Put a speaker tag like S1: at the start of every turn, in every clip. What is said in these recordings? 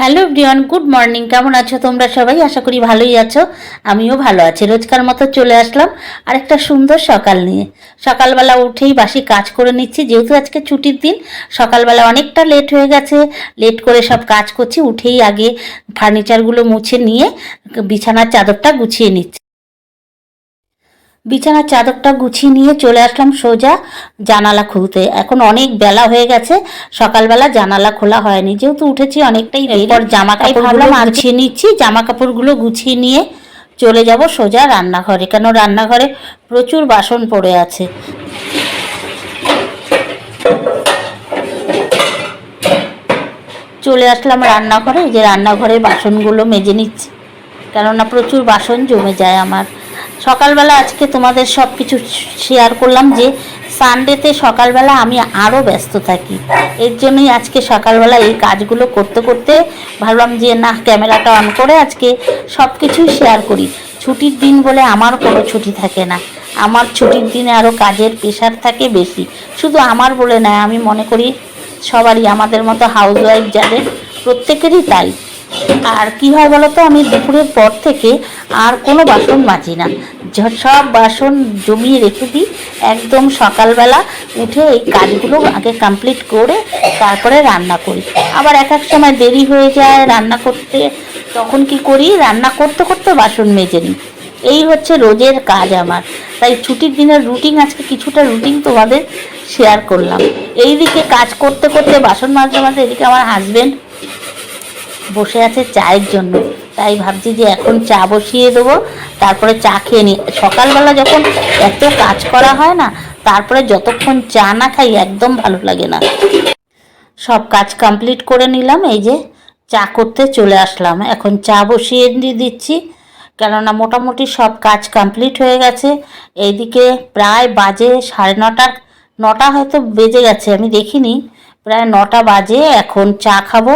S1: Hello Brian good morning. কেমন আছো তোমরা সবাই? আশা করি ভালোই আছো। আমিও ভালো আছি। রোজকার মতো চলে আসলাম আর একটা সুন্দর সকাল নিয়ে। সকালবেলা উঠেই বাসি কাজ করে নিচ্ছি। যেহেতু আজকে ছুটির দিন, সকালবেলা অনেকটা লেট হয়ে গেছে। লেট করে সব কাজ করছি, উঠেই আগে ফার্নিচারগুলো মুছে নিয়ে বিছানার চাদরটা গুছিয়ে নিচ্ছি। বিছানার চাদরটা গুছিয়ে নিয়ে চলে আসলাম সোজা জানালা খুলতে। এখন অনেক বেলা হয়ে গেছে সকালবেলা জানালা খোলা হয়নি। যেহেতু উঠেছি অনেকটাই এরপর জামা কাপড় গুছিয়ে নিচ্ছি জামা কাপড়গুলো গুছিয়ে নিয়ে চলে যাব সোজা রান্নাঘরে কেন রান্নাঘরে প্রচুর বাসন পড়ে আছে। চলে আসলাম রান্নাঘরে যে রান্নাঘরে বাসনগুলো মেজে নিচ্ছি কেননা প্রচুর বাসন জমে যায় আমার। সকালবেলা আজকে তোমাদের সব কিছু শেয়ার করলাম যে সানডেতে সকালবেলা আমি আরও ব্যস্ত থাকি। এর জন্যই আজকে সকালবেলা এই কাজগুলো করতে করতে ভাবলাম যে, না ক্যামেরাটা অন করে আজকে সব কিছুই শেয়ার করি। ছুটির দিন বলে আমার কোনো ছুটি থাকে না। আমার ছুটির দিনে আরও কাজের প্রেশার থাকে বেশি। শুধু আমার বলে নয়, আমি মনে করি সবারই, আমাদের মতো হাউস ওয়াইফ যাদের প্রত্যেকেরই তাই। আর কি হয় বলতো, আমি দুপুরের পর থেকে আর কোনো বাসন মাজি না। সব বাসন জমিয়ে রেখে দিই। একদম সকালবেলা উঠে এই কাজগুলো আগে কমপ্লিট করে তারপরে রান্না করি। আবার এক এক সময় দেরি হয়ে যায় রান্না করতে। তখন কি করি, রান্না করতে করতে বাসন মেজে নিই। এই হচ্ছে রোজের কাজ আমার। তাই ছুটির দিনের রুটিন আজকে কিছুটা রুটিন তোমাদের শেয়ার করলাম। এইদিকে কাজ করতে করতে, বাসন মাজতে মাজতে এদিকে আমার হাজবেন্ড বসে আছে চায়ের জন্য। তাই ভাবছি যে এখন চা বসিয়ে দেবো, তারপরে চা খেয়ে নিই সকালবেলা যখন এত কাজ করা হয় না, তারপরে যতক্ষণ চা না খাই একদম ভালো লাগে না। সব কাজ কমপ্লিট করে নিলাম, এই যে চা করতে চলে আসলাম। এখন চা বসিয়ে দিচ্ছি, কেননা মোটামুটি সব কাজ কমপ্লিট হয়ে গেছে। এইদিকে প্রায় বাজে সাড়ে নটার নটা হয়তো বেজে গেছে, আমি দেখিনি। প্রায় নটা বাজে, এখন চা খাব।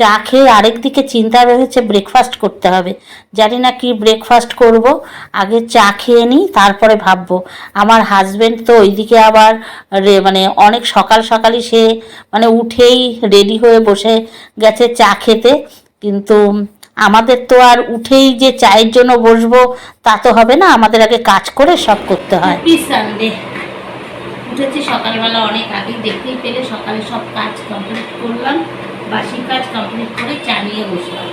S1: চা খেয়ে আরেক দিকে চিন্তা রয়েছে ব্রেকফাস্ট করতে হবে। জানি না কি ব্রেকফাস্ট করব। আগে চা খেয়ে নিই, তারপরে ভাববো। আমার হাজব্যান্ড তো ওইদিকে আবার মানে অনেক সকাল সকালই সে মানে উঠেই রেডি হয়ে বসে গেছে চা খেতে। কিন্তু আমাদের তো আর উঠেই যে চায়ের জন্য বসবো, তা তো হবে না। আমাদের আগে কাজ করে সব করতে হয়। উঠেছি সকালবেলা অনেক আগেই, দেখতেই পেলে সকালে সব কাজ কমপ্লিট করলাম। বাসি কাজ কমপ্লিট করে চা নিয়ে বসলাম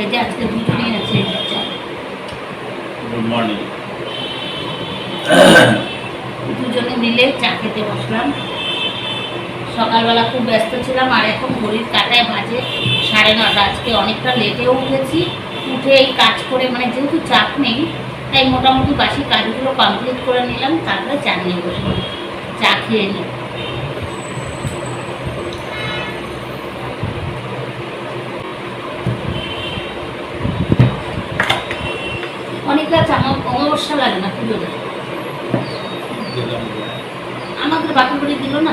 S1: এই যে আজকে দুজনেই আছে। চা
S2: গুড মর্নিং
S1: দুজনে মিলে চা খেতে বসলাম। সকালবেলা খুব ব্যস্ত ছিলাম আর এখন ঘড়ির কাটায় বাজে সাড়ে নটা। আজকে অনেকটা লেটেও উঠেছি। উঠে এই কাজ করে মানে যেহেতু চাপ নেই তাই মোটামুটি বাসি কাজগুলো কমপ্লিট করে নিলাম তারপরে চা নিয়ে বসলাম চা খেয়ে নিই। অনেক গাছ আমার অমাবস্যা লাগে না পুজোতে আমাদের বাকি করে দিল না?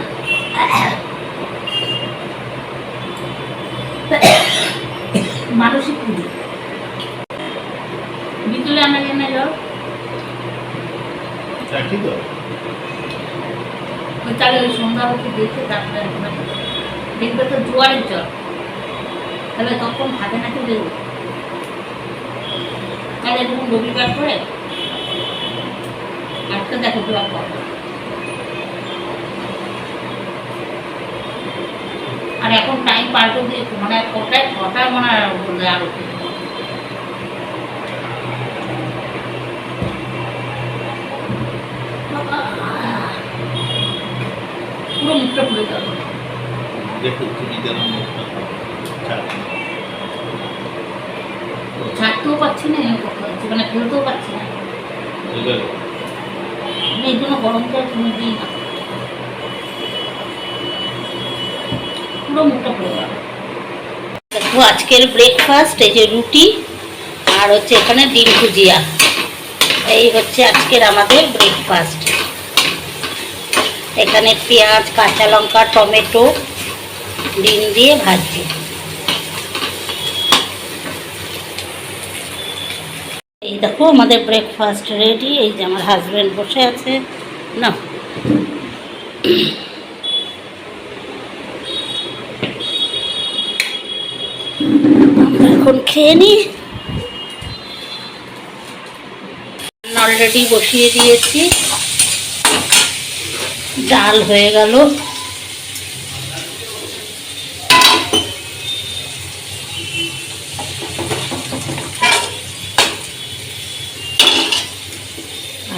S1: মানসিক পুজো বিকেলে আমরা এনে যাও ওই তাহলে ওই সন্ধ্যাবতী দেখে তারপরে দেখবে। তো জোয়ারের জল তাহলে তখন হাতে নাকি দেবো তাহলে যখন রবিবার করে আজকে দেখো জোয়ার পড়বে আর এখন টাইম পাল্টে দিয়ে মানে কটায় ছটায় মনে বললে আরও পুরো মুখটা পুড়ে যাবে
S2: দেখো, তুমি যেন মুখটা
S1: ছাড়তেও পাচ্ছি না করতে পারছি মানে ফেলতেও পাচ্ছি না। আমি এই জন্য গরম জল তুমি দিই না পুরো মুখটা পুড়ে যাবে দেখো আজকের ব্রেকফাস্ট এই যে রুটি আর হচ্ছে এখানে ডিম ভুজিয়া। এই হচ্ছে আজকের আমাদের ব্রেকফাস্ট এখানে পেঁয়াজ কাঁচা লঙ্কা টমেটো ডিম দিয়ে ভাজছি এই দেখো, আমাদের ব্রেকফাস্ট রেডি এই যে আমার হাজব্যান্ড বসে আছে। না। এখন খেয়ে নিই অলরেডি বসিয়ে দিয়েছি। ডাল হয়ে গেল।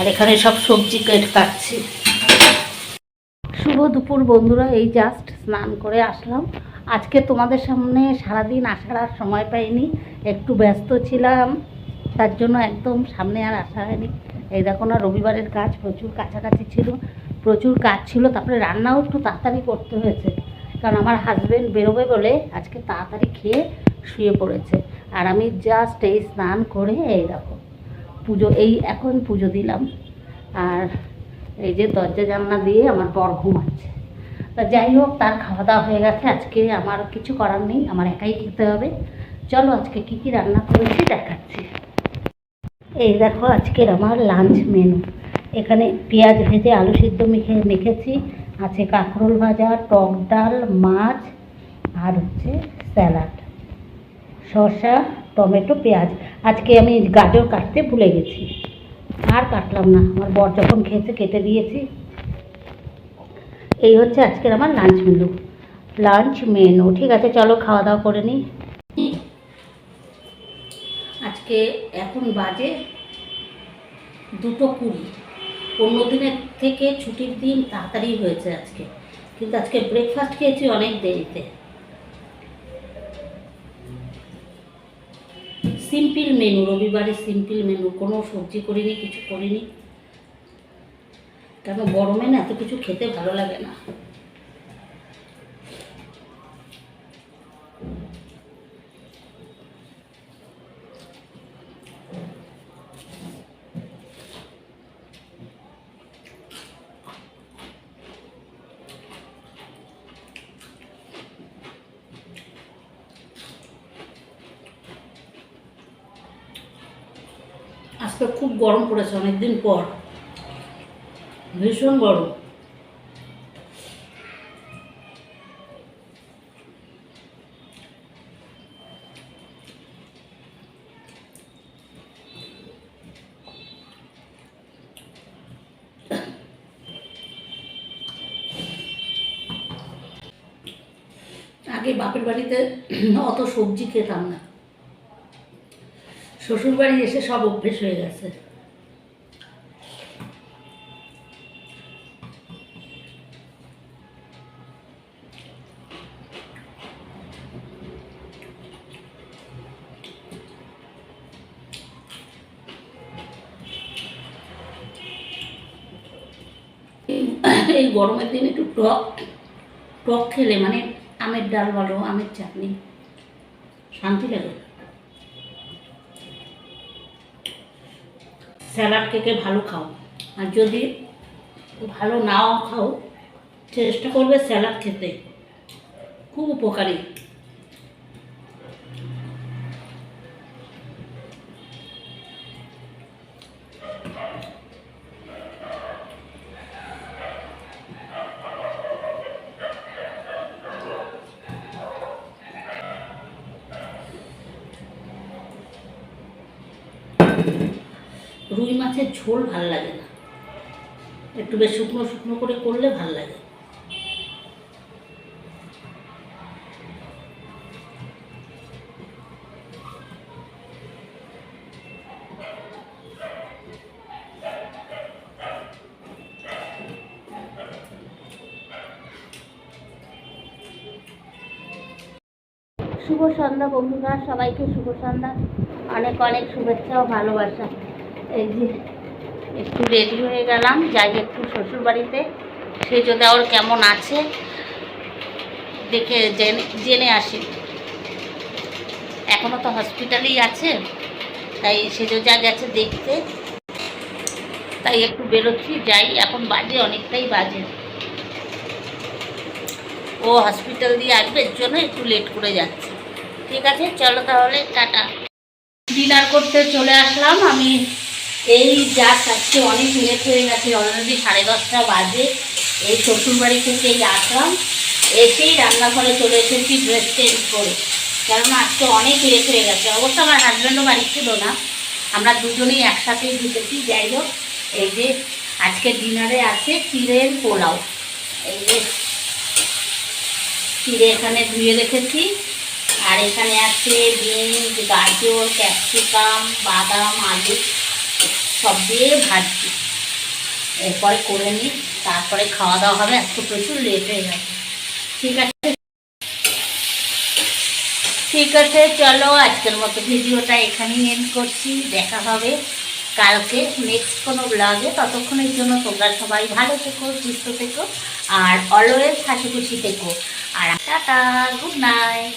S1: আর এখানে সব সবজি কেটে কাটছি। শুভ দুপুর বন্ধুরা, এই জাস্ট স্নান করে আসলাম। আজকে তোমাদের সামনে সারাদিন আসার আর সময় পাইনি, একটু ব্যস্ত ছিলাম, তার জন্য একদম সামনে আর আসা হয়নি। এই দেখো না, রবিবারের কাজ, প্রচুর কাছাকাছি ছিল, প্রচুর কাজ ছিল, তারপরে রান্নাও একটু তাড়াতাড়ি করতে হয়েছে। কারণ আমার হাজব্যান্ড বেরোবে বলে আজকে তাড়াতাড়ি খেয়ে শুয়ে পড়েছে। আর আমি জাস্ট এই স্নান করে এই দেখো পুজো, এই এখন পুজো দিলাম। আর এই যে দরজা জানলা দিয়ে আমার বর ঘুমাচ্ছে। তা যাই হোক, তার খাওয়া দাওয়া হয়ে গেছে। আজকে আমার কিছু করার নেই, আমার একাই খেতে হবে। চলো আজকে কি কি রান্না করেছি দেখাচ্ছি। এই দেখো, আজকের আমার লাঞ্চ মেনু এখানে পেঁয়াজ ভেজে, আলু সিদ্ধ মেখে, মেখেছি। আছে কাঁকরোল ভাজা, টক ডাল, মাছ, আর হচ্ছে স্যালাড। শসা টমেটো, পেঁয়াজ। আজকে আমি গাজর কাটতে ভুলে গেছি। আর কাটলাম না। আমার বর যখন খেয়েছে, কেটে দিয়েছি। এই হচ্ছে আজকের আমার লাঞ্চ মেনু লাঞ্চ মেনু ঠিক আছে, চলো খাওয়া দাওয়া করে নিই। আজকে এখন বাজে দুটো কুড়ি। অন্য দিনের থেকে ছুটির দিন তাড়াতাড়ি হয়েছে আজকে। কিন্তু আজকে ব্রেকফাস্ট খেয়েছি অনেক দেরিতে। সিম্পল মেনু, রবিবারে সিম্পল মেনু। কোনো সবজি করিনি, কিছু করিনি। কেন, গরমে না এত কিছু খেতে ভালো লাগে না। আজকে খুব গরম পড়েছে অনেকদিন পর। ভীষণ গরম। আগে বাপের বাড়িতে অত সবজি খেতাম না। শ্বশুর বাড়ি এসে সব অভ্যেস হয়ে গেছে। এই- গরমের দিনে একটু টক টক খেলে মানে আমের ডাল বলো, আমের চাটনি, শান্তি লাগে। স্যালাড কেকে ভালো খাও। আর যদি ভালো নাও খাও, চেষ্টা করবে স্যালাড খেতে। খুব উপকারী। রুই মাছের ঝোল ভালো লাগে না। একটু বেশ শুকনো শুকনো করে করলে ভালো লাগে। শুভ সন্ধ্যা বন্ধুরা, সবাইকে শুভ সন্ধ্যা। অনেক অনেক শুভেচ্ছা ও ভালোবাসা। এই যে একটু রেডি হয়ে গেলাম, যাই একটু শ্বশুর বাড়িতে সেজো দেওয়ার কেমন আছে, দেখে জেনে আসি। এখনও তো হসপিটালেই আছে, তাই সেজো যা গেছে দেখতে। তাই একটু বেরোচ্ছি, যাই, এখন বাজে অনেকটাই বাজে। ও হসপিটাল দিয়ে আসবে, এর জন্য একটু লেট করে যাচ্ছে। ঠিক আছে, চলো তাহলে, টাটা। ডিনার করতে চলে আসলাম, আমি এই যা আজকে অনেক লেট হয়ে গেছে, অলরেডি সাড়ে দশটা বাজে। এই শ্বশুরবাড়ি থেকে এই আসলাম, এসেই রান্নাঘরে চলে এসেছি ড্রেস চেঞ্জ করে। কেননা আজকে অনেক লেট হয়ে গেছে। অবশ্য আমার হাজব্যান্ডও বাড়ি ছিল না। আমরা দুজনেই একসাথেই ঢুকেছি। যাই হোক, এই যে আজকে ডিনারে আছে চিড়ের পোলাও। এই যে চিড়ে এখানে ধুয়ে রেখেছি। আর এখানে আছে বিনস, গাজর, ক্যাপসিকাম, বাদাম, আলু। সব দিয়ে ভাজছি। এরপরে করে নিই, তারপরে খাওয়া দাওয়া হবে আজকে প্রচুর লেট হয়ে যাবে ঠিক আছে? ঠিক আছে, চলো আজকের মতো ভিডিওটা এখানেই এন্ড করছি। দেখা হবে কালকে নেক্সট কোনো ব্লগে ততক্ষণের জন্য তোমরা সবাই ভালো থেকো, সুস্থ থেকো, আর অলওয়েজ হাসি খুশি থেকো। আর টাটা গুড নাইট